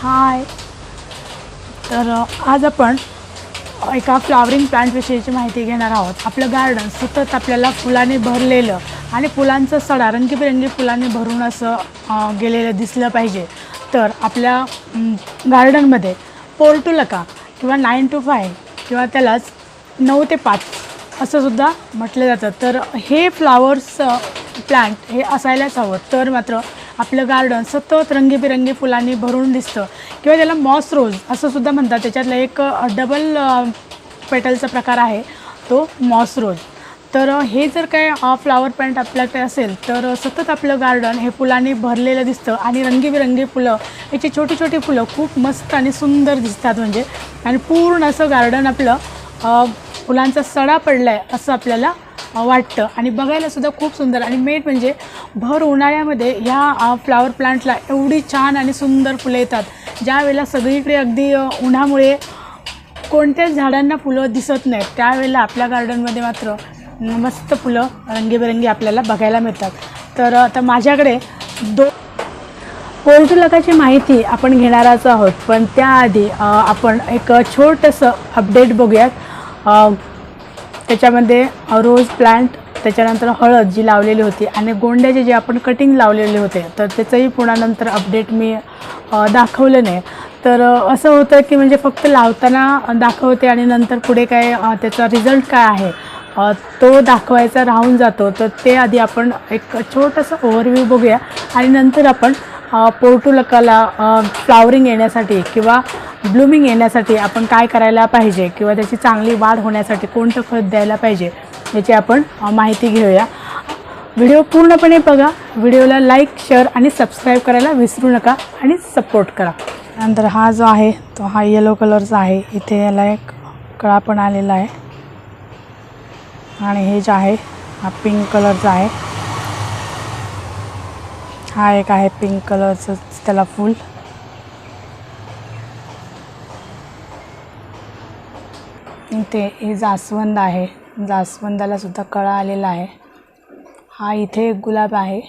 हाय. तर आज आपण एका फ्लॉवरिंग प्लांटविषयीची माहिती घेणार आहोत. आपलं गार्डन सतत आपल्याला फुलाने भरलेलं आणि फुलांचं सडा रंगीबिरंगी फुलांनी भरून असं गेलेलं दिसलं पाहिजे. तर आपल्या म, गार्डनमध्ये पोर्टुलका किंवा नाईन टू फाय किंवा त्यालाच नऊ ते पाच असं सुद्धा म्हटलं जातं. तर हे फ्लावर्स प्लांट हे असायलाच हवं. तर मात्र आपलं गार्डन सतत रंगीबेरंगी फुलांनी भरून दिसतं. किंवा त्याला मॉस रोज असं सुद्धा म्हणतात त्याच्यातला एक डबल पेटलचा प्रकार आहे तो मॉस रोज तर हे जर काय फ्लावर पॅन्ट आपल्याकडे असेल तर सतत आपलं गार्डन हे फुलांनी भरलेलं दिसतं आणि रंगीबेरंगी फुलं याची छोटी छोटी फुलं खूप मस्त आणि सुंदर दिसतात म्हणजे. आणि पूर्ण असं गार्डन आपलं फुलांचा सडा पडला आहे असं आपल्याला वाटतं. आणि बघायलासुद्धा खूप सुंदर. आणि मेन म्हणजे भर उन्हाळ्यामध्ये ह्या फ्लावर प्लांटला एवढी छान आणि सुंदर फुलं येतात. ज्यावेळेला सगळीकडे अगदी उन्हामुळे कोणत्याच झाडांना फुलं दिसत नाहीत. त्यावेळेला आपल्या गार्डनमध्ये मात्र मस्त फुलं रंगीबेरंगी आपल्याला बघायला मिळतात. तर आता माझ्याकडे दो पोर्टुलकाची माहिती आपण घेणारच आहोत. पण त्याआधी आपण एक छोटंसं अपडेट बघूयात. त्याच्यामध्ये रोज प्लांट त्याच्यानंतर हळद जी लावलेली होती आणि गोंड्याचे जे आपण कटिंग लावलेले होते तर त्याचंही पुन्हा नंतर अपडेट मी दाखवलं नाही. तर असं होतं की म्हणजे फक्त लावताना दाखवते आणि नंतर पुढे काय त्याचा रिझल्ट काय आहे तो दाखवायचा राहून जातो. तर ते आधी आपण एक छोटंसं ओव्हरव्ह्यू बघूया आणि नंतर आपण पोर्टुलकाला फ्लावरिंग येण्यासाठी किंवा ब्लूमिंग येण्यासाठी आपण काय करायला पाहिजे किंवा त्याची चांगली वाढ होण्यासाठी कोणतं खत द्यायला पाहिजे याची आपण माहिती घेऊया. व्हिडिओ पूर्णपणे बघा. व्हिडिओला लाईक शेअर आणि सबस्क्राईब करायला विसरू नका आणि सपोर्ट करा. नंतर हा जो आहे तो हा येलो कलरचा आहे. इथे याला एक कळा पण आलेला आहे. आणि हे जे आहे हा पिंक कलरचा आहे. हा एक आहे पिंक कलरचं त्याला फूल इथे हे जास्वंद आहे. जास्वंदाला सुद्धा कळा आलेला आहे. हा इथे एक गुलाब आहे.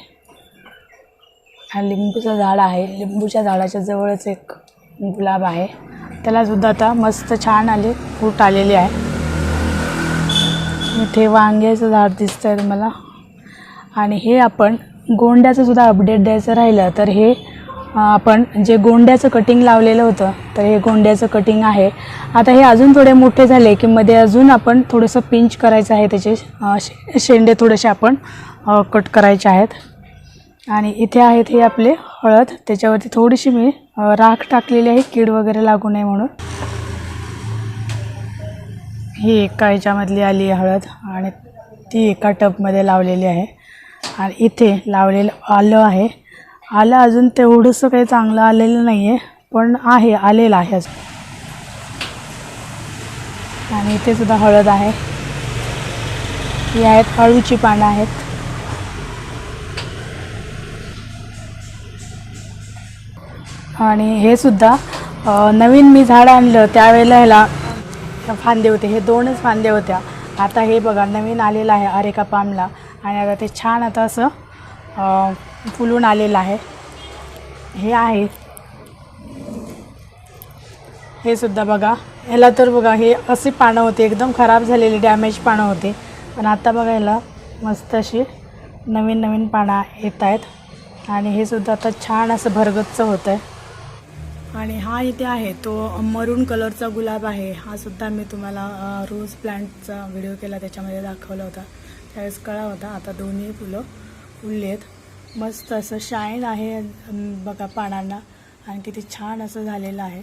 हा लिंबूचं झाड आहे. लिंबूच्या झाडाच्या जवळच एक गुलाब आहे. त्याला सुद्धा आता मस्त छान आले फूट आलेले आहे. इथे वांग्याचं झाड दिसतं आहे तुम्हाला. आणि हे आपण गोंड्याचं सुद्धा अपडेट द्यायचं राहिलं तर हे आपण जे गोंड्याचं कटिंग लावलेलं होतं तर हे गोंड्याचं कटिंग आहे. आता हे अजून थोडे मोठे झाले की मध्ये अजून आपण थोडंसं पिंच करायचं आहे त्याचे शे- शेंडे थोडेसे आपण कट करायचे आहेत. आणि इथे आहेत हे आपले हळद त्याच्यावरती थोडीशी मी राख टाकलेली आहे कीड वगैरे लागू नये म्हणून. ही एका याच्यामधली आली आहे हळद आणि ती एका टबमध्ये लावलेली आहे. आणि इथे लावलेलं आलं आहे. आलं अजून तेवढंसं काही चांगलं आलेलं नाही आहे पण आहे आलेलं आहे अजून. आणि इथे सुद्धा हळद आहे. ही आहेत अळूची पानं आहेत. आणि हे सुद्धा नवीन मी झाड आणलं त्यावेळेला ह्याला फांदे होते. हे दोनच फांदे होत्या. आता हे बघा नवीन आलेलं आहे अरेका पामला. आणि आता ते छान आता असं फुलून आलेलं आहे. हे आहे. हे सुद्धा बघा. ह्याला तर बघा हे अशी पानं होती. एकदम खराब झालेली डॅमेज पानं होती. पण आता बघा ह्याला मस्त अशी नवीन नवीन पानं येत आहेत. आणि हे सुद्धा आता छान असं भरगच्च होतं आहे आणि हा इथे आहे. तो मरून कलरचा गुलाब आहे. हा सुद्धा मी तुम्हाला रोज प्लांटचा व्हिडिओ केला. त्याच्यामध्ये दाखवला होता. त्यावेळेस कळा होता. आता दोन्ही फुलं फुलली आहेत. मस्त असं शाईन आहे बघा पानांना. आणि किती छान असं झालेलं आहे.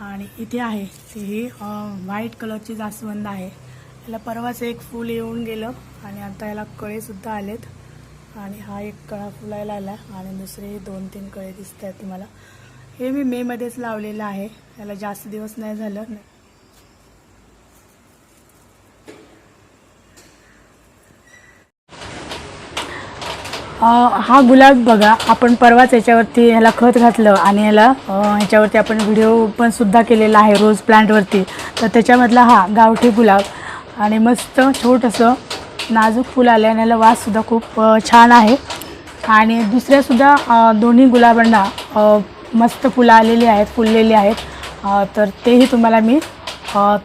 आणि इथे आहे ती ही व्हाईट कलरची जास्वंद आहे. याला परवाच एक फूल येऊन गेलं आणि आता याला कळेसुद्धा आलेत. आणि हा एक कळा फुलायला आला आणि दुसरे दोन तीन कळे दिसत आहेत तुम्हाला. हे मी मेमध्येच लावलेलं आहे. याला जास्त दिवस नाही झालं. हा गुलाब बघा आपण परवाच याच्यावरती ह्याला खत घातलं आणि ह्याला ह्याच्यावरती आपण व्हिडिओ पण सुद्धा केलेला आहे रोज प्लांटवरती तर त्याच्यामधला हा गावठी गुलाब आणि मस्त छोटंसं नाजूक फुल आलं आणि याला वाससुद्धा खूप छान आहे. आणि दुसऱ्यासुद्धा दोन्ही गुलाबांना मस्त फुलं आलेली आहेत फुललेली आहेत. तर तेही तुम्हाला मी अ,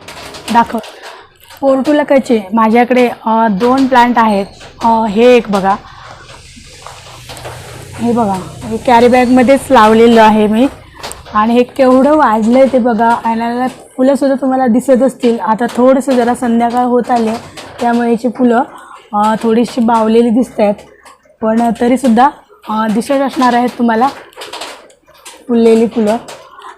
दाखव पोर्टुलकाचे माझ्याकडे दोन प्लांट आहेत. हे एक बघा. हे बघा हे कॅरी बॅगमध्येच लावलेलं आहे मी. आणि हे केवढं वाजलं आहे ते बघा आणि फुलंसुद्धा तुम्हाला दिसत असतील. आता थोडंसं जरा संध्याकाळ होत आले त्यामुळे याची फुलं थोडीशी बावलेली दिसत आहेत पण तरीसुद्धा दिसत असणार आहेत तुम्हाला फुललेली फुलं.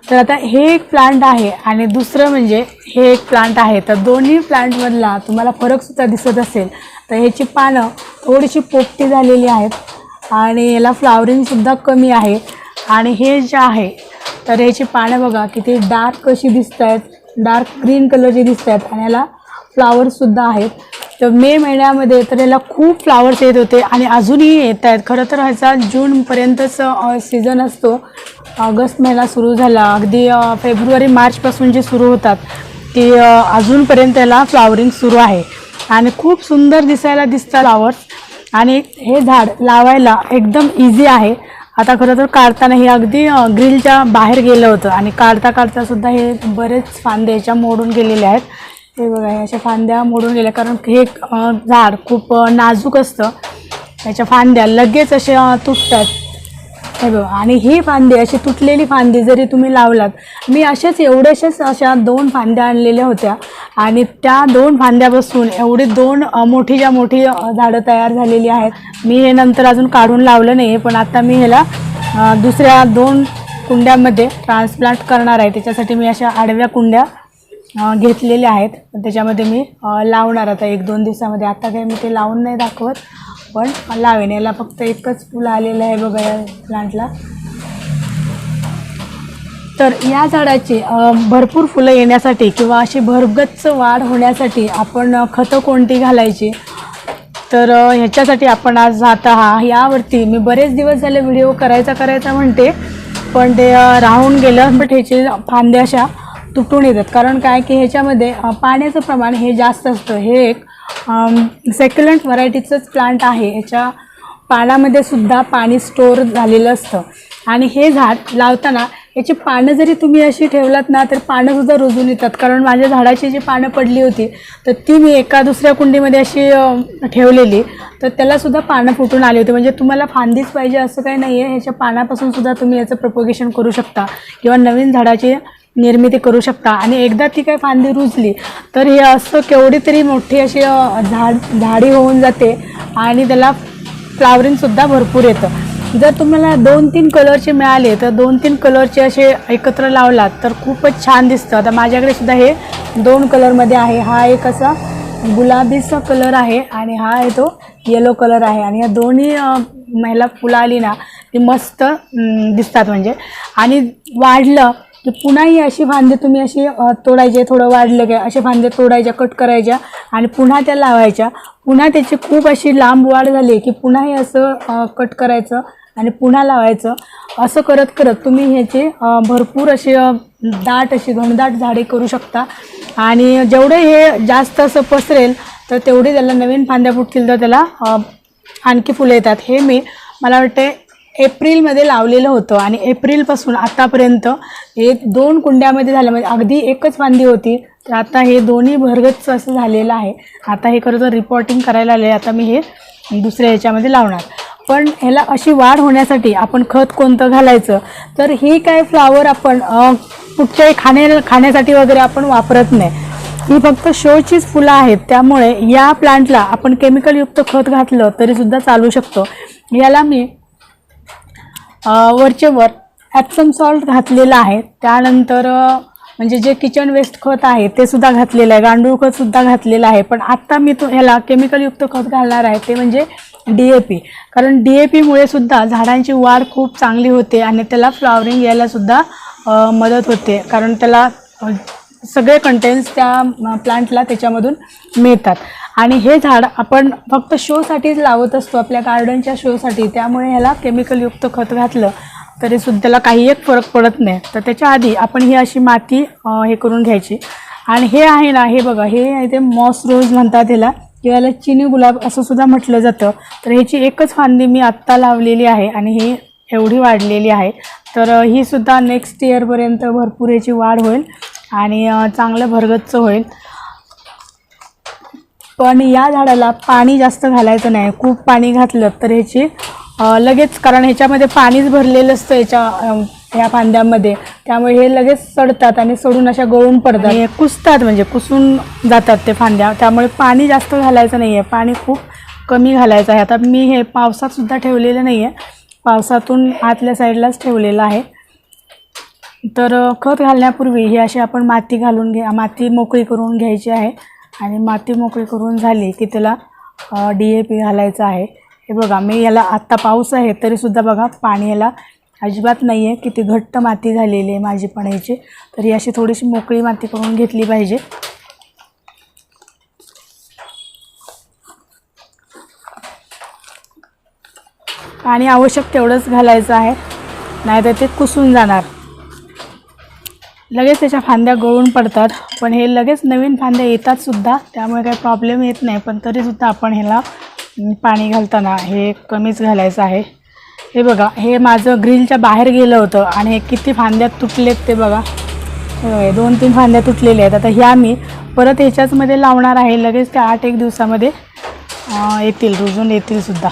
तर आता हे एक प्लांट आहे आणि दुसरं म्हणजे हे एक प्लांट आहे. तर दोन्ही प्लांटमधला तुम्हाला फरकसुद्धा दिसत असेल. तर ह्याची पानं थोडीशी पोपटी झालेली आहेत. आणि याला फ्लावरिंगसुद्धा कमी आहे. आणि हे जे आहे तर ह्याची पानं बघा किती डार्क कशी दिसत आहेत डार्क ग्रीन कलरची दिसत आहेत आणि याला फ्लावर्ससुद्धा आहेत. तर मे महिन्यामध्ये तर याला खूप फ्लावर्स येत होते आणि अजूनही येत आहेत खरं तर ह्याचा जूनपर्यंतच सीझन असतो. ऑगस्ट महिना सुरू झाला. अगदी फेब्रुवारी मार्चपासून जे सुरू होतात ते अजूनपर्यंत याला फ्लावरिंग सुरू आहे. आणि खूप सुंदर दिसायला दिसतात फ्लावर्स आणि हे झाड लावायला एकदम इझी आहे. आता खरं तर काढताना हे अगदी ग्रिलच्या बाहेर गेलं होतं आणि काढता काढता सुद्धा हे बरेच फांदे याच्या मोडून गेलेले आहेत. हे बघा हे अशा फांद्या मोडून गेल्या. कारण हे झाड खूप नाजूक असतं. ह्याच्या फांद्या लगेच असे तुटतात. हे बघा आणि ही फांदी अशी तुटलेली फांदी जरी तुम्ही लावलात मी अशाच एवढ्याशाच अशा दोन फांद्या आणलेल्या होत्या. आणि त्या दोन फांद्यापासून एवढी दोन मोठी ज्या मोठी झाडं तयार झालेली आहेत. मी हे नंतर अजून काढून लावलं नाही पण आता मी ह्याला दुसऱ्या दोन कुंड्यामध्ये ट्रान्सप्लांट करणार आहे. त्याच्यासाठी मी अशा आडव्या कुंड्या घेतलेल्या आहेत. त्याच्यामध्ये मी लावणार आता एक दोन दिवसामध्ये. आता काही मी ते लावून नाही दाखवत पण लावेन. याला फक्त एकच फुलं आलेलं आहे बघा या प्लांटला तर या झाडाची भरपूर फुलं येण्यासाठी किंवा अशी भरगच्च वाढ होण्यासाठी आपण खतं कोणती घालायची? तर ह्याच्यासाठी आपण आज जात आहात. यावरती मी बरेच दिवस झाले व्हिडिओ करायचा करायचा म्हणते पण ते राहून गेलं. बट ह्याचे फांद्या अशा तुटून येतात. कारण काय की ह्याच्यामध्ये पाण्याचं प्रमाण हे जास्त असतं. हे एक सेक्युलंट व्हरायटीचंच प्लांट आहे. ह्याच्या पानामध्ये सुद्धा पाणी स्टोअर झालेलं असतं. आणि हे झाड लावताना याची पानं जरी तुम्ही अशी ठेवलात ना तर पानंसुद्धा रुजून येतात. कारण माझ्या झाडाची जी पानं पडली होती तर ती मी एका दुसऱ्या कुंडीमध्ये अशी ठेवलेली. तर त्यालासुद्धा पानं फुटून आली होती. म्हणजे तुम्हाला फांदीच पाहिजे असं काही नाही आहे ह्याच्या पानापासून सुद्धा तुम्ही याचं प्रपोगेशन करू शकता किंवा नवीन झाडाची निर्मिती करू शकता. आणि एकदा ती काय फांदी रुजली तर हे असं केवढी तरी मोठी अशी झाड झाडी होऊन जाते आणि त्याला फ्लावरिंगसुद्धा भरपूर येतं. जर तुम्हाला दोन तीन कलरचे मिळाले तर दोन तीन कलरचे असे एकत्र लावलात तर खूपच छान दिसतं. आता माझ्याकडे सुद्धा हे दोन कलरमध्ये आहे. हा एक असा गुलाबीचा कलर आहे आणि हा आहे तो येलो कलर आहे. आणि या दोन्ही महिला फुलं आली ना ती मस्त दिसतात म्हणजे. आणि वाढलं की पुन्हा ही अशी फांदे तुम्ही अशी तोडायचे थोडं वाढलं काय असे फांदे तोडायच्या कट करायच्या आणि पुन्हा त्या लावायच्या. पुन्हा त्याची खूप अशी लांब वाढ झाली की पुन्हा हे असं कट करायचं. आणि पुन्हा लावायचं. असं करत करत तुम्ही ह्याचे भरपूर असे दाट अशी घनदाट झाडे करू शकता. आणि जेवढे हे जास्त असं पसरेल तर तेवढे त्याला नवीन फांद्या फुटतील तर त्याला आणखी फुलं येतात. हे मी मला वाटते एप्रिलमध्ये लावलेलं होतं. आणि एप्रिलपासून आतापर्यंत हे दोन कुंड्यामध्ये झालं. म्हणजे अगदी एकच फांदी होती. तर आता हे दोन्ही भरगच्च असं झालेलं आहे. आता हे खरं तर रिपोर्टिंग करायला आले आता मी हे दुसऱ्या ह्याच्यामध्ये लावणार. पण ह्याला अशी वाढ होण्यासाठी आपण खत कोणतं घालायचं? तर ही काय फ्लावर आपण कुठच्याही खाण्या खाण्यासाठी वगैरे आपण वापरत नाही. ही फक्त शोचीच फुलं आहेत. त्यामुळे या प्लांटला आपण केमिकलयुक्त खत घातलं तरीसुद्धा चालू शकतो. याला मी वरचे वर ॲप्सम सॉल्ट घातलेलं आहे. त्यानंतर म्हणजे जे किचन वेस्ट खत आहे ते सुद्धा घातलेलं आहे. गांडूळ खत सुद्धा घातलेलं आहे. पण आत्ता मी तो ह्याला केमिकलयुक्त खत घालणार आहे ते म्हणजे डी ए पी कारण डी ए पीमुळे सुद्धा झाडांची वाढ खूप चांगली होते आणि त्याला फ्लॉवरिंग यायला सुद्धा मदत होते. कारण त्याला सगळे कंटेंट्स त्या प्लांटला त्याच्यामधून मिळतात. आणि हे झाड आपण फक्त शोसाठीच लावत असतो आपल्या गार्डनच्या शोसाठी त्यामुळे ह्याला केमिकलयुक्त खत घातलं. तरी सुद्धा त्याला काही एक फरक पडत नाही. तर त्याच्या आधी आपण ही अशी माती हे करून घ्यायची. आणि हे आहे ना हे बघा हे ते मॉस रोज म्हणतात ह्याला किंवा याला चिनी गुलाब असं सुद्धा म्हटलं जातं. तर ह्याची एकच फांदी मी आत्ता लावलेली आहे आणि ही एवढी वाढलेली आहे. तर ही सुद्धा नेक्स्ट इयरपर्यंत भरपूर याची वाढ होईल आणि चांगलं भरगच्च होईल. पण या झाडाला पाणी जास्त घालायचं नाही. खूप पाणी घातलं तर ह्याची लगेच कारण ह्याच्यामध्ये पाणीच भरलेलं असतं याच्या ह्या फांद्यामध्ये. त्यामुळे हे लगेच सडतात आणि सडून अशा गळून पडतात. हे कुसतात म्हणजे कुसून जातात ते फांद्या. त्यामुळे पाणी जास्त घालायचं नाही आहे पाणी खूप कमी घालायचं आहे. आता मी हे पावसातसुद्धा ठेवलेलं नाही आहे पावसातून आतल्या साईडलाच ठेवलेलं आहे. तर खत घालण्यापूर्वी ही अशी आपण माती घालून घ्या माती मोकळी करून घ्यायची आहे. आणि माती मोकळी करून झाली की त्याला डी ए पी घालायचं आहे. हे बघा मी याला आत्ता पाऊस आहे तरीसुद्धा बघा पाणी याला अजिबात नाही आहे किती घट्ट माती झालेली आहे माझी पण ह्याची तर ही अशी थोडीशी मोकळी माती करून घेतली पाहिजे. पाणी आवश्यक तेवढंच घालायचं आहे नाहीतर ते कुसून जाणार. लगेच त्याच्या फांद्या गळून पडतात पण हे लगेच नवीन फांद्या येतात सुद्धा त्यामुळे काही प्रॉब्लेम येत नाही. पण तरीसुद्धा आपण ह्याला पाणी घालताना हे कमीच घालायचं आहे. हे बघा हे माझं ग्रिलच्या बाहेर गेलं होतं आणि हे किती फांद्या तुटलेत ते बघा. दोन तीन फांद्या तुटलेल्या आहेत. आता ह्या मी परत ह्याच्याचमध्ये लावणार आहे. लगेच त्या आठ एक दिवसामध्ये येतील रुजून येतील सुद्धा.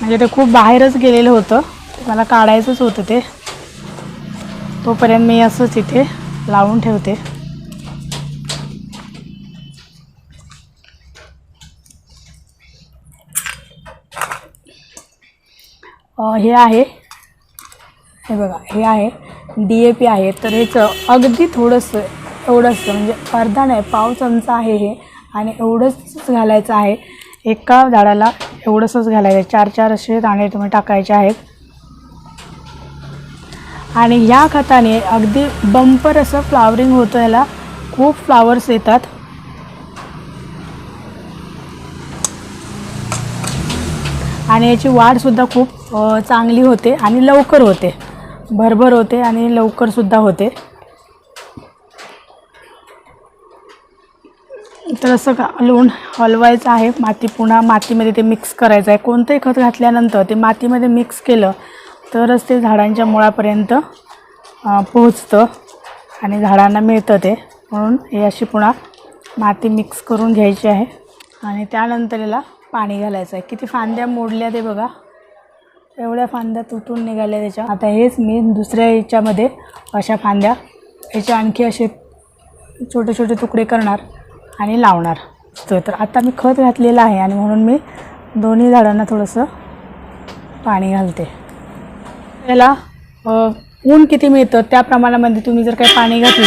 म्हणजे ते खूप बाहेरच गेलेलं होतं. मला काढायचंच होतं ते. तोपर्यंत मी असंच इथे लावून ठेवते. हे आहे. हे बघा हे आहे. डी ए पी आहे. तर ह्याचं अगदी थोडंसं एवढंसं म्हणजे अर्धा नाही पाव चमचा आहे हे. आणि एवढंच घालायचं आहे. एका झाडाला एवढंसंच घालायचं आहे. चार चार असे दाणे तुम्ही टाकायचे आहेत. आणि ह्या खताने अगदी बंपर असं फ्लावरिंग होतं याला. खूप फ्लावर्स येतात. आणि याची वाढसुद्धा खूप चांगली होते आणि लवकर होते. भरभर होते आणि लवकरसुद्धा होते. तर असं का लोण हलवायचं आहे. माती पुन्हा मातीमध्ये ते मिक्स करायचं आहे. कोणतंही खत घातल्यानंतर ते मातीमध्ये मिक्स केलं तरच ते झाडांच्या मुळापर्यंत पोहोचतं आणि झाडांना मिळतं ते. म्हणून हे अशी पुन्हा माती मिक्स करून घ्यायची आहे. आणि त्यानंतर याला पाणी घालायचं आहे. किती फांद्या मोडल्या ते बघा. एवढ्या फांद्या तुटून निघाल्या त्याच्या. आता हेच मी दुसऱ्या याच्यामध्ये अशा फांद्या. याचे आणखी असे छोटे छोटे तुकडे करणार आणि लावणार. तर तर आता मी खत घातलेलं आहे आणि म्हणून मी दोन्ही झाडांना थोडंसं पाणी घालते. याला ऊन किती मिळतं? त्या प्रमाणामध्ये तुम्ही जर काही पाणी घातलं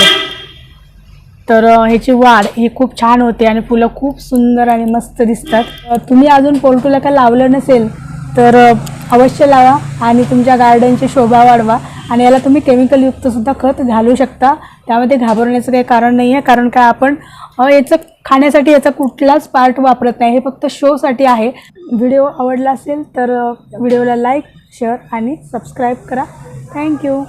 तर ह्याची वाढ ही खूप छान होते आणि फुलं खूप सुंदर आणि मस्त दिसतात. तुम्ही अजून पोल्टूला काय लावलं नसेल तर अवश्य लावा आणि तुमच्या गार्डनची शोभा वाढवा आणि याला तुम्ही केमिकलयुक्तसुद्धा खत घालू शकता. त्यामध्ये घाबरण्याचं काही कारण नाही आहे कारण का आपण याचं खाण्यासाठी याचा कुठलाच पार्ट वापरत नाही हे फक्त शोसाठी आहे. व्हिडिओ आवडला असेल तर व्हिडिओला लाईक शेअर आणि सबस्क्राईब करा. Thank you